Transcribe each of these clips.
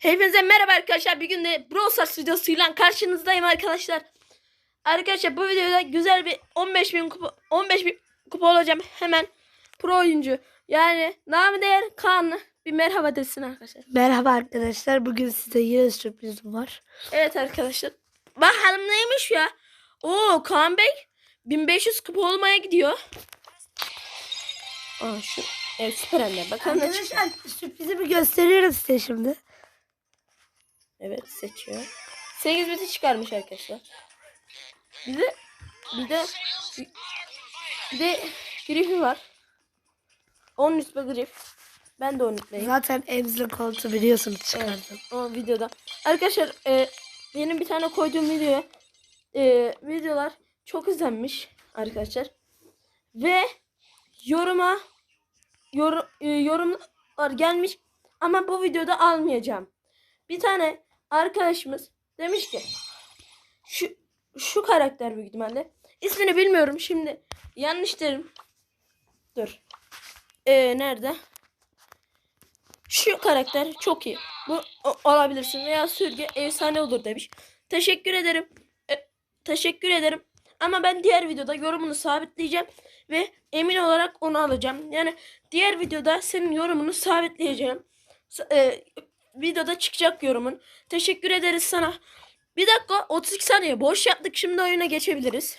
Hepinize merhaba arkadaşlar. Bir gün de Brawl Stars videosuyla karşınızdayım arkadaşlar. Arkadaşlar bu videoda güzel bir 15 bin kupa, 15 bin kupa olacağım. Hemen pro oyuncu. Yani namı değer Kaan'la bir merhaba desin arkadaşlar. Merhaba arkadaşlar. Bugün size yine sürprizim var. Evet arkadaşlar. Bakalım neymiş ya. Oo Kaan Bey 1500 kupa olmaya gidiyor. Aa şu evet, süper anne. Bakalım. Arkadaşlar sürprizimi gösteriyorum size şimdi. Evet seçiyor. 8 biti çıkarmış arkadaşlar. Bir de bir de bir de grifi var. 10 rütbe grif. Ben de 10 rütbeyim. Zaten emzirli koltuğu biliyorsunuz çıkardım. O videoda. Arkadaşlar e, benim bir tane koyduğum video e, videolar çok izlenmiş arkadaşlar. Ve yoruma yorum, e, yorumlar gelmiş ama bu videoda almayacağım. Bir tane arkadaşımız demiş ki şu şu karakter büyük ihtimalle. İsmini bilmiyorum şimdi. Yanlış derim. Dur. E, nerede? Şu karakter çok iyi. Bu o- alabilirsin veya sürge efsane olur demiş. Teşekkür ederim. E, teşekkür ederim. Ama ben diğer videoda yorumunu sabitleyeceğim ve emin olarak onu alacağım. Yani diğer videoda senin yorumunu sabitleyeceğim. E, videoda çıkacak yorumun. Teşekkür ederiz sana. Bir dakika 32 saniye boş yaptık. Şimdi oyuna geçebiliriz.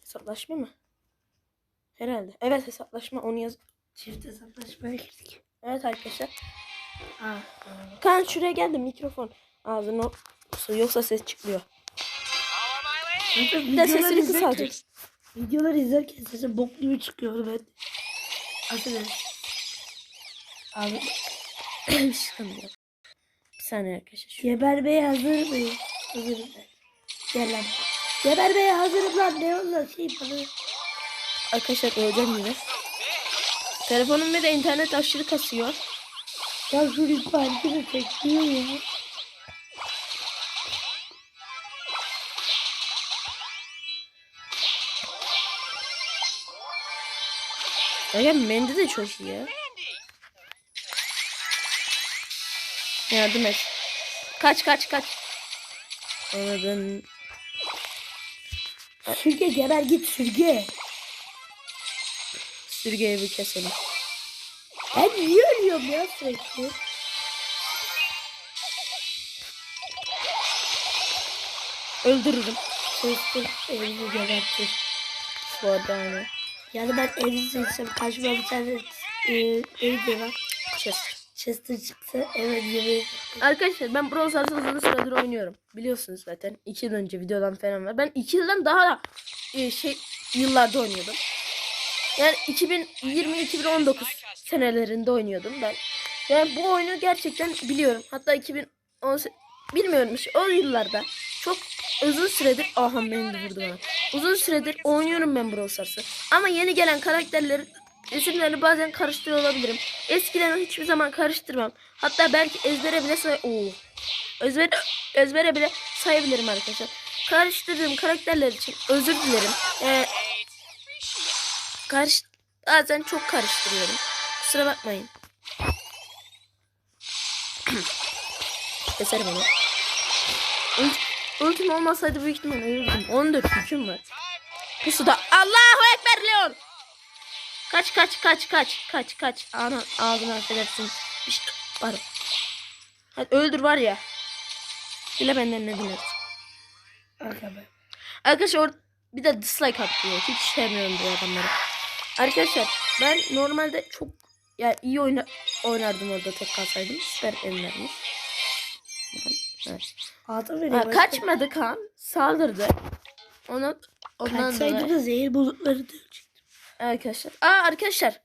Hesaplaşma mı? Herhalde. Evet hesaplaşma onu yaz. Çift hesaplaşmaya girdik. Evet arkadaşlar. Aa, Kaan şuraya geldi mikrofon. Ağzını yoksa ses çıkıyor. Zaten Bir de sesini kısacak. Videoları izlerken sesim bok gibi çıkıyor ben. Affedersin. Abi. Sıkıntı yok. Bir saniye arkadaşlar. Şu- Gebermeye hazır mıyım? Hazırım ben. Gel lan. Gebermeye hazırım lan. Ne olur şey bana. Arkadaşlar öleceğim yine. Telefonum ve de internet aşırı kasıyor. Ya şu lütfen çekiyor ya. Ya Mendi de çok iyi ya. Yardım et. Kaç kaç kaç. Anladım. Sürge geber git sürge. Sürgeyi bir keselim. Ben niye ölüyorum ya sürekli? Öldürürüm. Kestim elini gebertir. Bu arada hani. Yani ben seçsem karşıma bir tane e, neydi lan? Chester. Chester çıksa evet yemeği. Arkadaşlar ben Brawl Stars'ı uzun süredir oynuyorum. Biliyorsunuz zaten. 2 yıl önce videodan falan var. Ben 2 yıldan daha da e, şey yıllarda oynuyordum. Yani 2020-2019 senelerinde oynuyordum ben. Yani bu oyunu gerçekten biliyorum. Hatta 2018 bilmiyorum işte o yıllarda çok uzun süredir aha beni vurdu bana. Uzun süredir oynuyorum ben Brawl Stars'ı. Ama yeni gelen karakterlerin isimlerini bazen karıştırıyor olabilirim. Eskiden hiçbir zaman karıştırmam. Hatta belki ezbere bile say Oo. Ezbere, ezbere bile sayabilirim arkadaşlar. Karıştırdığım karakterler için özür dilerim. Ee, karış bazen çok karıştırıyorum. Kusura bakmayın. Keserim onu. Ult, ultim olmasaydı büyük ihtimal ölürdüm. 14 gücüm var. Pusuda Allahu Ekber Leon. Kaç kaç kaç kaç kaç kaç. Ana ağzını affedersin. İşte var. Hadi öldür var ya. Dile benden ne dilersin. Arkadaşlar or- bir de dislike atıyor. Hiç sevmiyorum bu adamları. Arkadaşlar ben normalde çok yani iyi oyna oynardım orada tek kalsaydım. Süper ellermiş. Evet. Ha, kaçmadı kan. Saldırdı. Onu ondan Kaçsaydı da zehir bulutları dövecek. Arkadaşlar. Aa arkadaşlar.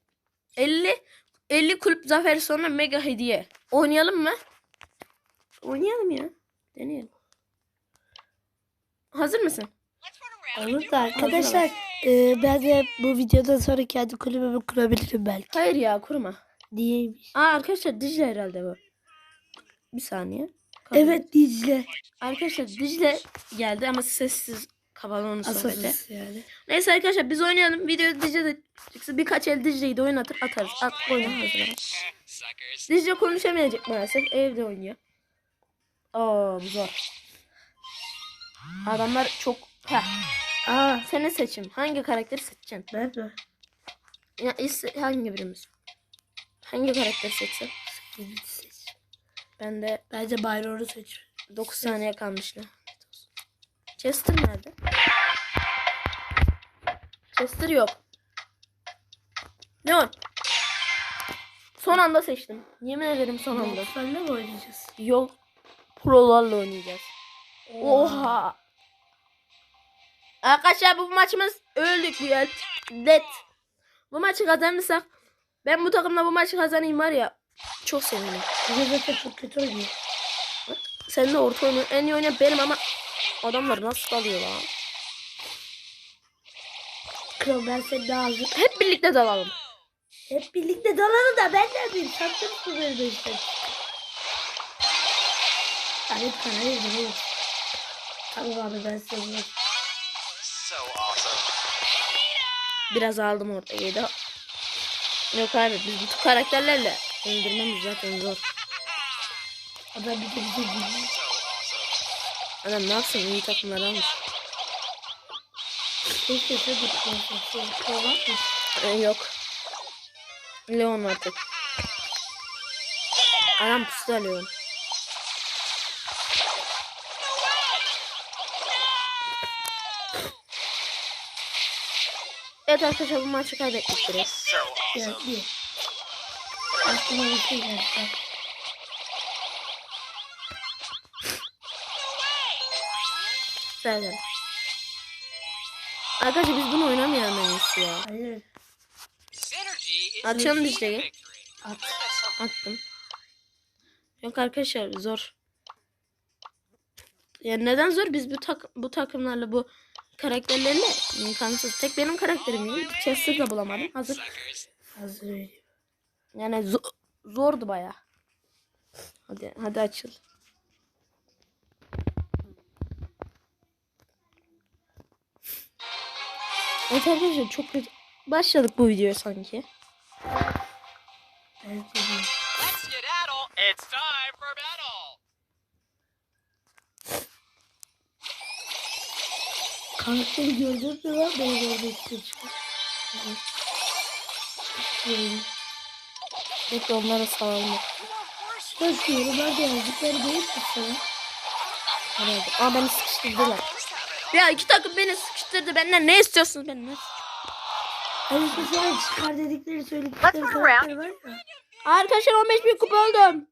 50 50 kulüp zaferi sonra mega hediye. Oynayalım mı? Oynayalım ya. Deneyelim. Hazır mısın? Olur da arkadaşlar e, ben de bu videodan sonra kendi kulübümü kurabilirim belki. Hayır ya kurma. Niyeymiş? Aa arkadaşlar Dicle herhalde bu. Bir saniye. Kabul. Evet Dicle. Arkadaşlar Dicle geldi ama sessiz Kapalı onun sohbeti. Yani. Neyse arkadaşlar biz oynayalım. Video Dicle çıksa birkaç el Dicle'yi de oynatır atarız. At oyna hazır. Dicle konuşamayacak maalesef. Evde oynuyor. Oo bu zor. Adamlar çok... Heh. Aa Senin seçim. Hangi karakteri seçeceksin? ben mi? Ya, iste- hangi birimiz? Hangi karakteri seçsin? Ben de Bence Byron'u seç. 9 saniye kalmıştı. Chester nerede? Chester yok. Leon. Son anda seçtim. Yemin ederim son anda. Senle mi oynayacağız? Yok. Prolarla oynayacağız. Oha. Arkadaşlar bu maçımız öldük bu ya. Net. Bu maçı kazanırsak ben bu takımla bu maçı kazanayım var ya. Çok sevinirim. Zaten çok kötü oynuyor. Sen de orta oyunu en iyi oynayan benim ama adamlar nasıl dalıyor lan? Kral ben seni daha hazır. Hep birlikte dalalım. Hep birlikte dalalım da ben de bir sattım şu böyle işte. Hadi para verdim oğlum. Tamam abi ben awesome. Biraz aldım orada yedi. Yok abi biz bu karakterlerle öldürmemiz zaten zor. Adam bir de bize gülüyor. Adam ne yapsın iyi takımlar almış. Kral var mı? Ee, yok. Leon artık. Adam pusu da Leon. Evet arkadaşlar bu maçı kaybettik biraz. Awesome. bir. Aklıma bir şey geldi. Güzel. Arkadaşlar biz bunu oynamayalım en iyisi ya. Hayır. Key dişleri. At. Attım. Yok arkadaşlar zor. Yani neden zor? Biz bu tak bu takımlarla bu karakterlerle imkansız. Tek benim karakterim iyi. Chester da bulamadım. Hazır. Hazır. Yani zo- zordu baya. Hadi hadi açıl. Evet arkadaşlar çok kötü. Başladık bu videoya sanki. Ben seni. Let's skedaddle. It's time for battle. Karakteri gördün mü lan? Beni. Şöyle. Bekle onlara salalım. Ben şu yorumlarda yazdıkları değil mi sana? Herhalde. Aa beni sıkıştırdılar. Ya iki takım beni sıkıştırdı. Benden ne istiyorsunuz benden? Şu an çıkar dedikleri söyledikleri karakter var. Arkadaşlar 15 bin kupa oldum.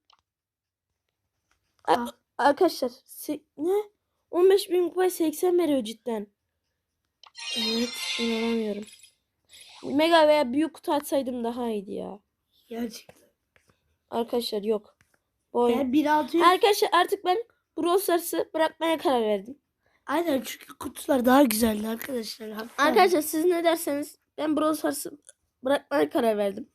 A- Ah. Arkadaşlar se- ne? 15 bin kupa 80 veriyor cidden. Evet inanamıyorum. Mega veya büyük kutu açsaydım daha iyiydi ya. Gerçekten. Arkadaşlar yok. Bu oyun- Ben 1600 Arkadaşlar artık ben Brawl Stars'ı bırakmaya karar verdim. Aynen çünkü kutular daha güzeldi arkadaşlar. Hatta Arkadaşlar siz ne derseniz ben Brawl Stars'ı bırakmaya karar verdim.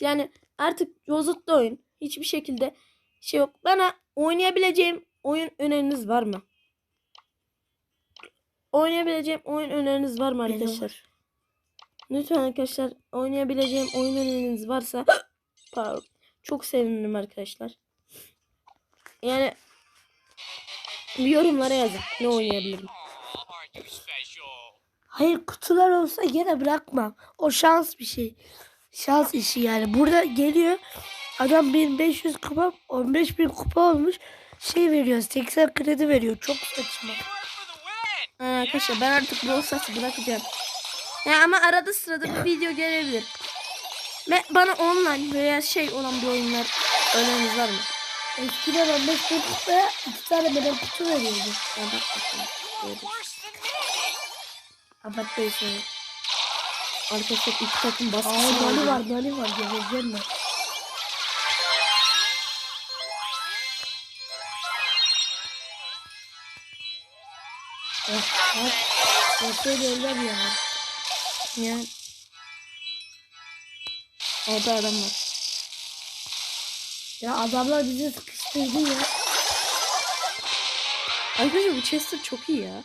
Yani artık yozutlu oyun. Hiçbir şekilde şey yok. Bana oynayabileceğim oyun öneriniz var mı? Oynayabileceğim oyun öneriniz var mı arkadaşlar? Lütfen arkadaşlar oynayabileceğim oyun öneriniz varsa pardon, çok sevinirim arkadaşlar. Yani yorumlara yazın. Ne oynayabilirim? Hayır kutular olsa gene bırakmam. O şans bir şey. Şans işi yani. Burada geliyor adam 1500 kupa 15 bin kupa olmuş. Şey veriyor 80 kredi veriyor. Çok saçma. Ha, arkadaşlar ben artık Brawl Stars'ı bırakacağım. Ya ama arada sırada bir video gelebilir. Ve bana online veya şey olan bir oyunlar öneriniz var mı? Eskiden 15 bin kupaya 2 tane medal kutu veriyordu. Ya bak bakalım. Böyle. Worse than me. Abartmayı söyle. Arkadaşlar iki takım baskısı Aa var. nani var nani var. Gebereceğim ben. Bak. Ben şöyle ölmem ya. Ya. Orada adam var. Ya adamlar bizi sıkıştırdı ya. Arkadaşlar bu Chester çok iyi ya.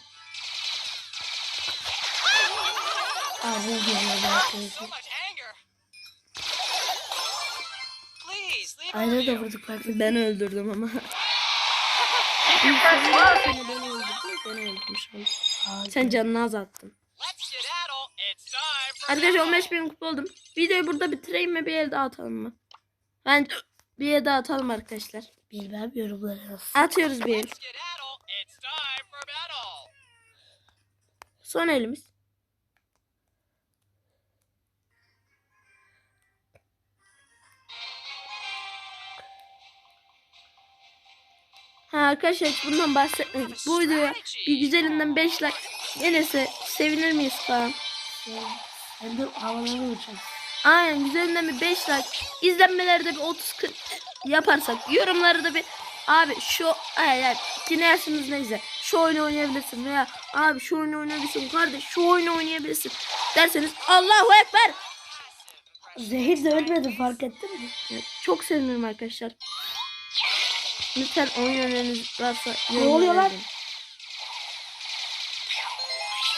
Aa, bu So arkadaşlar. Aynen de vurduk farkında. Ben öldürdüm ama. Seni ben öldürdüm. Ben. Sen canını azalttın. Arkadaşlar battle. 15 bin kupa oldum. Videoyu burada bitireyim mi bir el daha atalım mı? Ben bir el daha atalım arkadaşlar. Bilmem yorumlara yaz. Atıyoruz bir el. Son elimiz. Ha arkadaşlar hiç bundan bahsetmedik. Bu videoya bir güzelinden 5 like gelirse sevinir miyiz falan. Hem de havalara uçak. Aynen güzelinden bir 5 like. İzlenmelerde bir 30-40 yaparsak. Yorumlarda da bir abi şu ay, ay, dinlersiniz neyse. Şu oyunu oynayabilirsin veya abi şu oyunu oynayabilirsin kardeş şu oyunu oynayabilirsin derseniz Allahu Ekber. Zehir de ölmedi fark ettin mi? Evet, çok sevinirim arkadaşlar. Lütfen oyun öneriniz varsa Ne oluyor lan?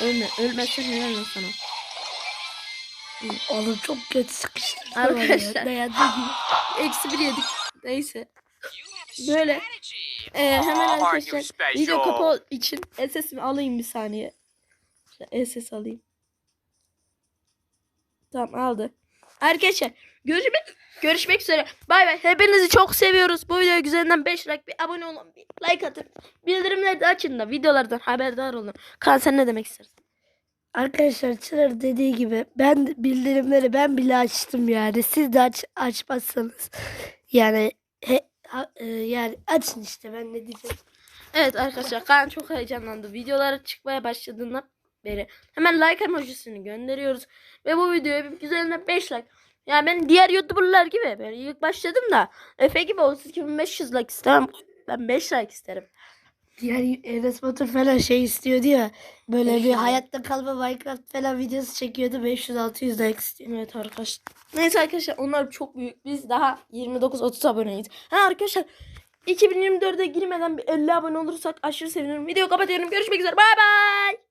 Ölme. Ölmezsen helal olsun sana. Oğlum çok kötü sıkıştırdı. Arkadaşlar. Dayandı. Eksi bir yedik. Neyse. Böyle. Ee, hemen arkadaşlar video kapı için SS'imi alayım bir saniye. SS alayım. Tamam aldı. Arkadaşlar görüşmek görüşmek üzere. Bay bay. Hepinizi çok seviyoruz. Bu video güzelinden 5 like bir abone olun. Bir like atın. Bildirimleri de açın da videolardan haberdar olun. Kaan sen ne demek istersin? Arkadaşlar Çınar dediği gibi ben bildirimleri ben bile açtım yani. Siz de aç, açmazsanız yani he, ha- e, yani açın işte ben ne diyeceğim. Evet arkadaşlar Kaan çok heyecanlandı. Videoları çıkmaya başladığından beri hemen like emojisini gönderiyoruz. Ve bu videoya bir güzelinden 5 like. Yani ben diğer youtuberlar gibi ben ilk başladım da Efe gibi 32.500 like istemem. Ben 5 like isterim. Diğer Enes Batur falan şey istiyordu ya böyle bir hayatta kalma Minecraft falan videosu çekiyordu 500-600 like istiyor. Evet arkadaşlar. Neyse arkadaşlar onlar çok büyük. Biz daha 29-30 aboneyiz. Ha arkadaşlar 2024'e girmeden bir 50 abone olursak aşırı sevinirim. Video kapatıyorum. Görüşmek üzere. Bay bay.